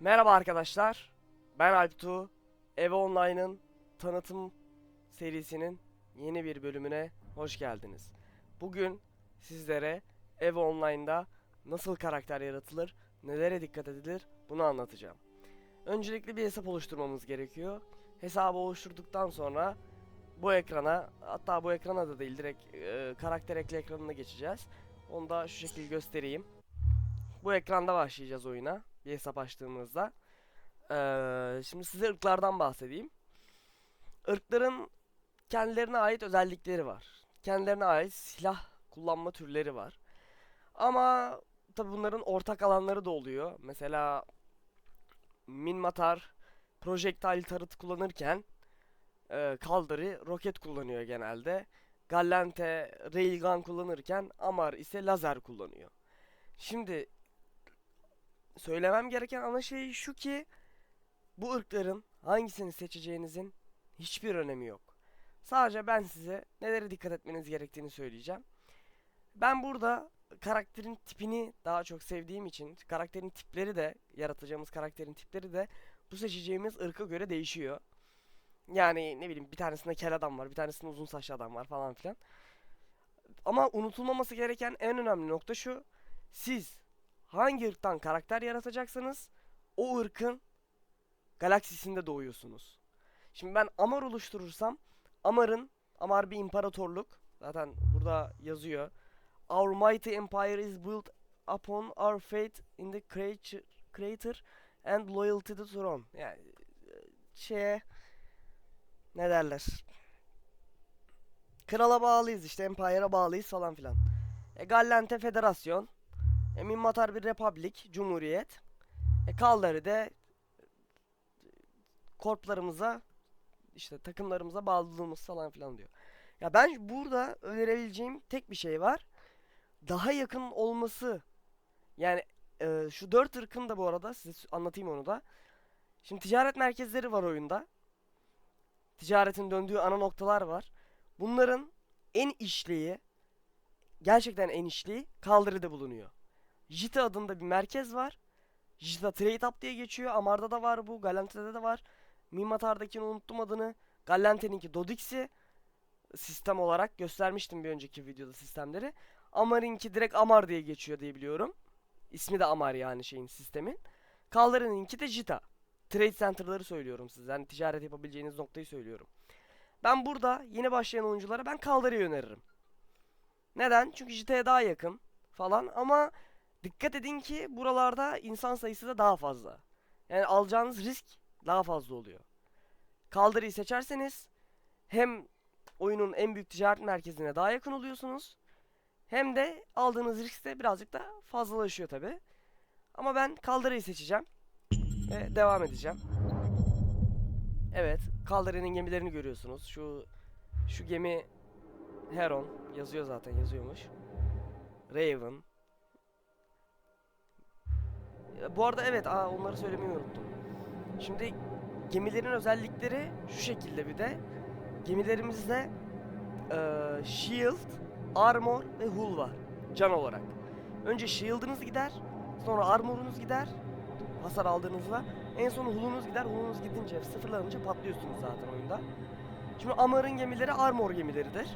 Merhaba arkadaşlar. Ben Alptu. Eve Online'ın tanıtım serisinin yeni bir bölümüne hoş geldiniz. Bugün sizlere Eve Online'da nasıl karakter yaratılır, nelere dikkat edilir bunu anlatacağım. Öncelikle bir hesap oluşturmamız gerekiyor. Hesabı oluşturduktan sonra bu ekrana, hatta bu ekrana da değil direkt e, karakter ekle ekranına geçeceğiz. Onu da şu şekilde göstereyim. Bu ekranda başlayacağız oyuna bir hesap açtığımızda. Ee, şimdi size ırklardan bahsedeyim. Irkların kendilerine ait özellikleri var. Kendilerine ait silah kullanma türleri var. Ama tabi bunların ortak alanları da oluyor. Mesela Minmatar projektile tarıt kullanırken e, Kaldırı roket kullanıyor genelde. Gallente railgun kullanırken Amar ise lazer kullanıyor. Şimdi söylemem gereken ana şey şu ki bu ırkların hangisini seçeceğinizin hiçbir önemi yok. Sadece ben size nelere dikkat etmeniz gerektiğini söyleyeceğim. Ben burada karakterin tipini daha çok sevdiğim için karakterin tipleri de yaratacağımız karakterin tipleri de bu seçeceğimiz ırka göre değişiyor. Yani ne bileyim bir tanesinde kel adam var, bir tanesinde uzun saçlı adam var falan filan. Ama unutulmaması gereken en önemli nokta şu. Siz hangi ırktan karakter yaratacaksanız o ırkın galaksisinde doğuyorsunuz. Şimdi ben Amar oluşturursam Amar'ın Amar bir imparatorluk. Zaten burada yazıyor. Our mighty empire is built upon our faith in the creature, creator and loyalty to the throne. Yani e, şeye ne derler? Krala bağlıyız işte, empire'a bağlıyız falan filan. E, Gallente Federasyon. E, Minmatar bir republik, cumhuriyet. E, Kaldari de korplarımıza işte takımlarımıza bağlılığımız falan filan diyor. Ya ben burada önerebileceğim tek bir şey var. Daha yakın olması. Yani e, şu dört ırkın da bu arada size anlatayım onu da. Şimdi ticaret merkezleri var oyunda. Ticaretin döndüğü ana noktalar var. Bunların en işleyi gerçekten en işleyi Kaldırı'da bulunuyor. Jita adında bir merkez var. Jita Trade Hub diye geçiyor. Amar'da da var bu. Galante'de de var. Minmatar'dakini unuttum adını. Galante'ninki Dodix'i sistem olarak göstermiştim bir önceki videoda sistemleri. Amar'inki direkt Amar diye geçiyor diye biliyorum. İsmi de Amar yani şeyin sistemin. Kaldırı'nınki de Jita. Trade Center'ları söylüyorum size. Yani ticaret yapabileceğiniz noktayı söylüyorum. Ben burada yeni başlayan oyunculara ben Kaldırı'yı öneririm. Neden? Çünkü Jita'ya daha yakın falan ama dikkat edin ki buralarda insan sayısı da daha fazla. Yani alacağınız risk daha fazla oluyor. Kaldırıyı seçerseniz hem oyunun en büyük ticaret merkezine daha yakın oluyorsunuz. Hem de aldığınız risk de birazcık da fazlalaşıyor tabi. Ama ben kaldırıyı seçeceğim. Ve devam edeceğim. Evet, Kaldırı'nın gemilerini görüyorsunuz. Şu şu gemi Heron yazıyor zaten yazıyormuş. Raven. Bu arada evet, aa, onları söylemeyi unuttum. Şimdi gemilerin özellikleri şu şekilde bir de. Gemilerimizde eee, shield, armor ve hull var can olarak. Önce shield'ınız gider, sonra armor'unuz gider hasar aldığınızda. En son hull'unuz gider, hull'unuz gidince sıfırlanınca patlıyorsunuz zaten oyunda. Şimdi Amar'ın gemileri armor gemileridir.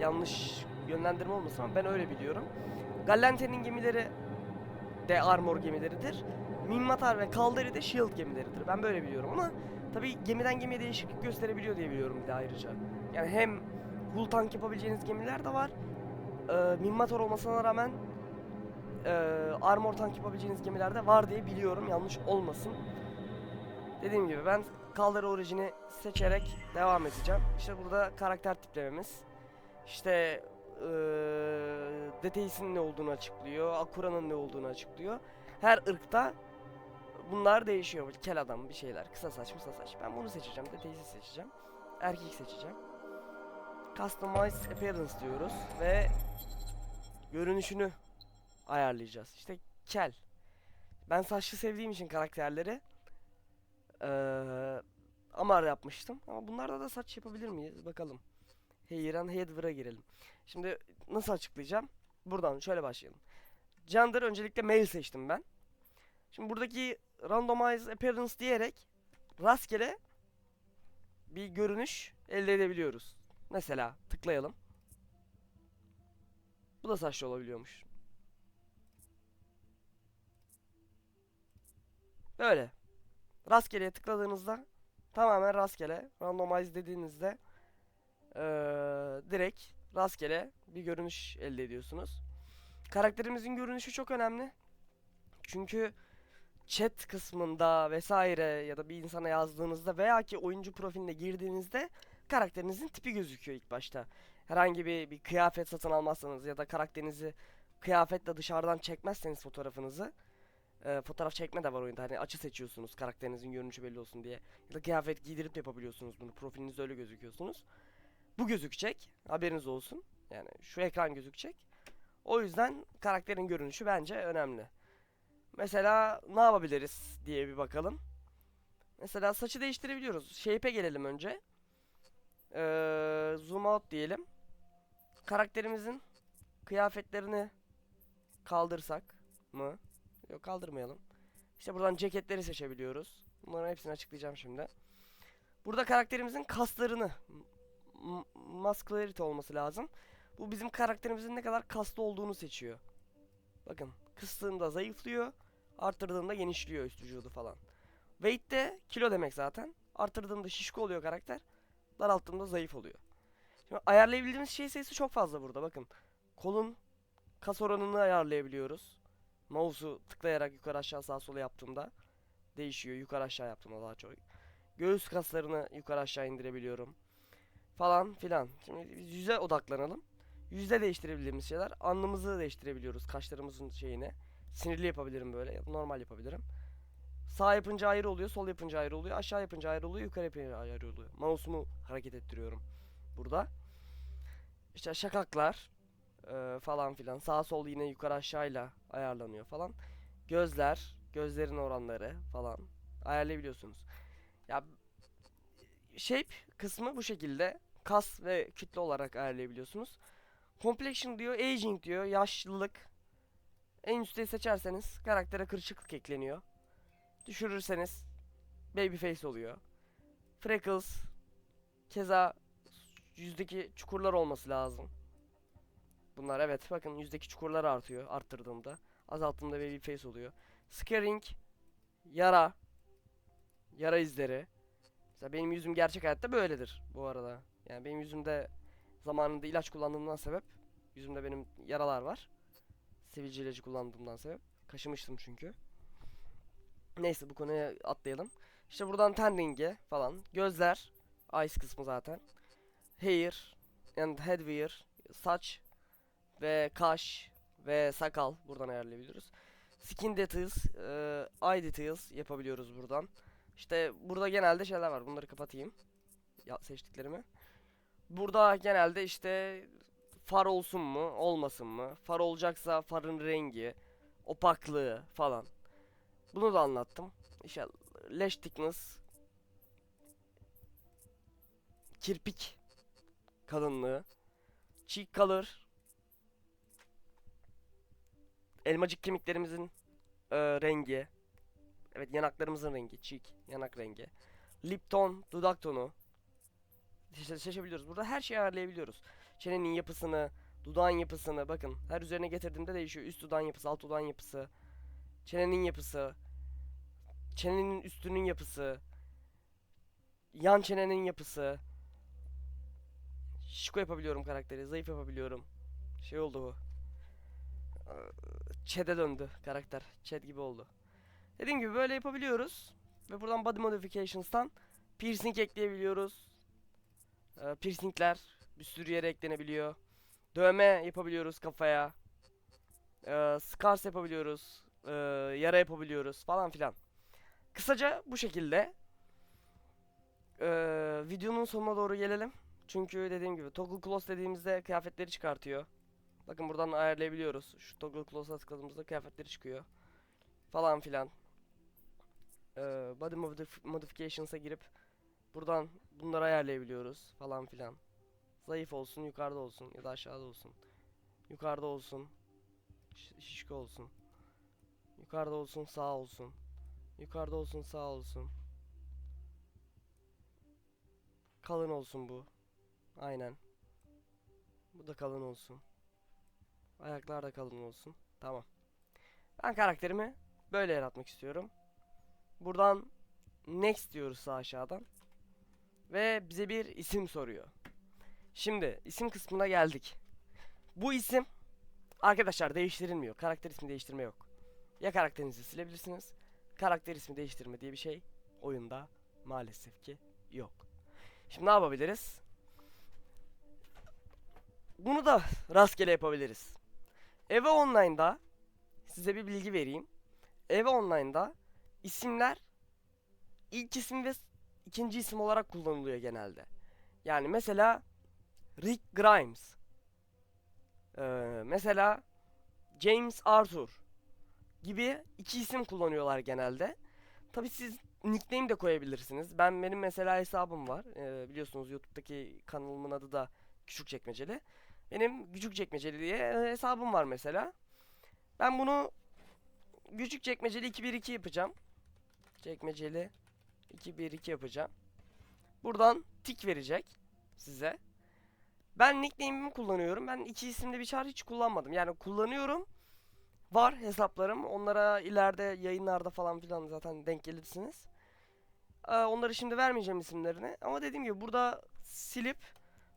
Yanlış yönlendirme olmasın ama ben öyle biliyorum. Gallante'nin gemileri de armor gemileridir. Minmatar ve Kaldari de shield gemileridir. Ben böyle biliyorum ama tabi gemiden gemiye değişiklik gösterebiliyor diye biliyorum bir de ayrıca. Yani hem hull tank yapabileceğiniz gemiler de var. Ee, Minmatar olmasına rağmen e, armor tank yapabileceğiniz gemiler de var diye biliyorum. Yanlış olmasın. Dediğim gibi ben Kaldari orijini seçerek devam edeceğim. İşte burada karakter tiplememiz. İşte Deteis'in ne olduğunu açıklıyor. Akura'nın ne olduğunu açıklıyor. Her ırkta bunlar değişiyor. Kel adam bir şeyler. Kısa saç kısa saç. Ben bunu seçeceğim. Deteis'i seçeceğim. Erkek seçeceğim. Customize Appearance diyoruz. Ve görünüşünü ayarlayacağız. İşte kel. Ben saçlı sevdiğim için karakterleri eee Amar yapmıştım. Ama bunlarda da saç yapabilir miyiz? Bakalım. Heyran Headwear'a girelim. Şimdi nasıl açıklayacağım? Buradan şöyle başlayalım. Gender öncelikle male seçtim ben. Şimdi buradaki randomize appearance diyerek rastgele bir görünüş elde edebiliyoruz. Mesela tıklayalım. Bu da saçlı olabiliyormuş. Böyle. Rastgeleye tıkladığınızda tamamen rastgele randomize dediğinizde eee, direkt rastgele bir görünüş elde ediyorsunuz. Karakterimizin görünüşü çok önemli. Çünkü chat kısmında vesaire ya da bir insana yazdığınızda veya ki oyuncu profiline girdiğinizde karakterinizin tipi gözüküyor ilk başta. Herhangi bir, bir kıyafet satın almazsanız ya da karakterinizi kıyafetle dışarıdan çekmezseniz fotoğrafınızı e, fotoğraf çekme de var oyunda. Hani açı seçiyorsunuz karakterinizin görünüşü belli olsun diye. Ya da kıyafet giydirip yapabiliyorsunuz bunu. Profilinizde öyle gözüküyorsunuz. Bu gözükecek. Haberiniz olsun. Yani şu ekran gözükecek. O yüzden karakterin görünüşü bence önemli. Mesela ne yapabiliriz diye bir bakalım. Mesela saçı değiştirebiliyoruz. Shape'e gelelim önce. Ee, zoom out diyelim. Karakterimizin kıyafetlerini kaldırsak mı? Yok kaldırmayalım. İşte buradan ceketleri seçebiliyoruz. Bunların hepsini açıklayacağım şimdi. Burada karakterimizin kaslarını muscularity olması lazım. Bu bizim karakterimizin ne kadar kaslı olduğunu seçiyor. Bakın kıstığında zayıflıyor, arttırdığında genişliyor üst vücudu falan. Weight de kilo demek zaten. Arttırdığımda şişko oluyor karakter, daralttığımda zayıf oluyor. Şimdi ayarlayabildiğimiz şey sayısı çok fazla burada bakın. Kolun kas oranını ayarlayabiliyoruz. Mouse'u tıklayarak yukarı aşağı sağ sola yaptığımda değişiyor. Yukarı aşağı yaptığımda daha çok. Göğüs kaslarını yukarı aşağı indirebiliyorum. Falan filan. Şimdi biz yüze odaklanalım. Yüzde değiştirebildiğimiz şeyler. Alnımızı değiştirebiliyoruz. Kaşlarımızın şeyini. Sinirli yapabilirim böyle ya da normal yapabilirim. Sağ yapınca ayrı oluyor, sol yapınca ayrı oluyor, aşağı yapınca ayrı oluyor, yukarı yapınca ayrı oluyor. Mouse'umu hareket ettiriyorum burada. İşte şakaklar eee, falan filan. Sağ sol yine yukarı aşağıyla ayarlanıyor falan. Gözler, gözlerin oranları falan ayarlayabiliyorsunuz. Ya shape kısmı bu şekilde. Kas ve kütle olarak ayarlayabiliyorsunuz. Complexion diyor, aging diyor, yaşlılık. En üstte seçerseniz karaktere kırışıklık ekleniyor. Düşürürseniz baby face oluyor. Freckles keza yüzdeki çukurlar olması lazım. Bunlar evet bakın yüzdeki çukurlar artıyor arttırdığımda. Azalttığımda baby face oluyor. Scarring yara yara izleri. Mesela benim yüzüm gerçek hayatta böyledir bu arada. Yani benim yüzümde zamanında ilaç kullandığımdan sebep yüzümde benim yaralar var. Sivilce ilacı kullandığımdan sebep. Kaşımıştım çünkü. Neyse bu konuya atlayalım. İşte buradan ten rengi falan. Gözler. Eyes kısmı zaten. Hair and headwear. Saç ve kaş ve sakal buradan ayarlayabiliyoruz. Skin details, e, eye details yapabiliyoruz buradan. İşte burada genelde şeyler var. Bunları kapatayım. Ya, seçtiklerimi. Burada genelde işte far olsun mu, olmasın mı? Far olacaksa farın rengi, opaklığı falan. Bunu da anlattım. İşte lash thickness, kirpik kalınlığı, cheek color, elmacık kemiklerimizin e, rengi, evet yanaklarımızın rengi, cheek, yanak rengi, lip tone, dudak tonu, işte seçebiliyoruz. Burada her şeyi ayarlayabiliyoruz. Çenenin yapısını, dudağın yapısını bakın her üzerine getirdiğimde değişiyor. Üst dudağın yapısı, alt dudağın yapısı, çenenin yapısı, çenenin üstünün yapısı, yan çenenin yapısı. Şişko yapabiliyorum karakteri, zayıf yapabiliyorum. Şey oldu bu. Çede döndü karakter. Chat gibi oldu. Dediğim gibi böyle yapabiliyoruz. Ve buradan body modifications'tan piercing ekleyebiliyoruz. Ee, piercingler bir sürü yere eklenebiliyor. Dövme yapabiliyoruz kafaya. Ee, scars yapabiliyoruz. Ee, yara yapabiliyoruz falan filan. Kısaca bu şekilde. Ee, videonun sonuna doğru gelelim. Çünkü dediğim gibi toggle close dediğimizde kıyafetleri çıkartıyor. Bakın buradan ayarlayabiliyoruz. Şu toggle close'a tıkladığımızda kıyafetleri çıkıyor. Falan filan. Ee, body modif- modifications'a girip buradan bunları ayarlayabiliyoruz falan filan. Zayıf olsun, yukarıda olsun ya da aşağıda olsun. Yukarıda olsun. şi- Şişko olsun. Yukarıda olsun, sağ olsun. Yukarıda olsun, sağ olsun. Kalın olsun bu. Aynen. Bu da kalın olsun. Ayaklar da kalın olsun. Tamam. Ben karakterimi böyle yaratmak istiyorum. Buradan next diyoruz sağ aşağıdan. Ve bize bir isim soruyor. Şimdi isim kısmına geldik. Bu isim arkadaşlar değiştirilmiyor. Karakter ismi değiştirme yok. Ya karakterinizi silebilirsiniz. Karakter ismi değiştirme diye bir şey oyunda maalesef ki yok. Şimdi ne yapabiliriz? Bunu da rastgele yapabiliriz. Eve Online'da size bir bilgi vereyim. Eve Online'da isimler ilk isim ve ikinci isim olarak kullanılıyor genelde. Yani mesela Rick Grimes. Ee, mesela James Arthur gibi iki isim kullanıyorlar genelde. Tabi siz nickname de koyabilirsiniz. Ben benim mesela hesabım var. Ee, biliyorsunuz YouTube'daki kanalımın adı da Küçük Çekmeceli. Benim Küçük Çekmeceli diye e, hesabım var mesela. Ben bunu Küçük Çekmeceli 212 yapacağım. Çekmeceli 212 yapacağım. Buradan tik verecek size. Ben nickname'imi kullanıyorum. Ben iki isimli bir çağrı hiç kullanmadım. Yani kullanıyorum. Var hesaplarım. Onlara ileride yayınlarda falan filan zaten denk gelirsiniz. Ee, onları şimdi vermeyeceğim isimlerini. Ama dediğim gibi burada silip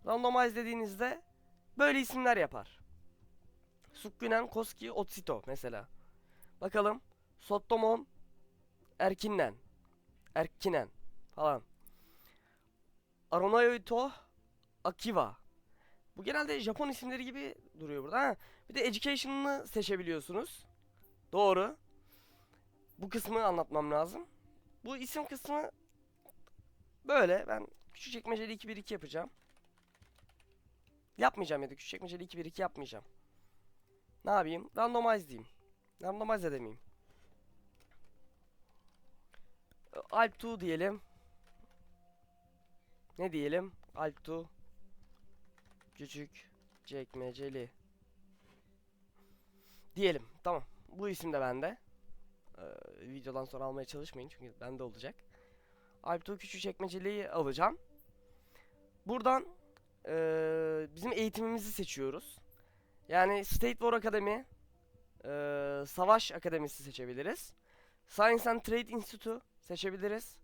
randomize dediğinizde böyle isimler yapar. Sukkunen, Koski, Otsito mesela. Bakalım. Sottomon, Erkinnen. Erkinen falan. Aronayoto, Akiva. Bu genelde Japon isimleri gibi duruyor burada. Ha, bir de education'ını seçebiliyorsunuz. Doğru. Bu kısmı anlatmam lazım. Bu isim kısmı böyle. Ben küçük çekmeceli 2-1-2 yapacağım. Yapmayacağım ya da küçük çekmeceli 2-1-2 yapmayacağım. Ne yapayım? Randomize diyeyim. Randomize edemeyeyim. Alp 2 diyelim. Ne diyelim? Alp 2 Küçük çekmeceli. Diyelim. Tamam. Bu isim de bende. Ee, videodan sonra almaya çalışmayın çünkü bende olacak. Alptuğ küçük çekmeceliği alacağım. Buradan ee, bizim eğitimimizi seçiyoruz. Yani State War Academy, ee, Savaş Akademisi seçebiliriz. Science and Trade Institute seçebiliriz.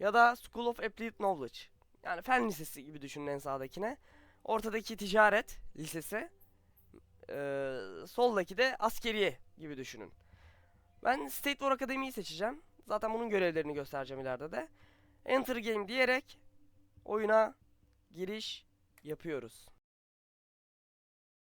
Ya da School of Applied Knowledge. Yani fen lisesi gibi düşünün en sağdakine. Ortadaki ticaret lisesi. Ee, soldaki de askeriye gibi düşünün. Ben State War Academy'yi seçeceğim. Zaten bunun görevlerini göstereceğim ileride de. Enter Game diyerek oyuna giriş yapıyoruz.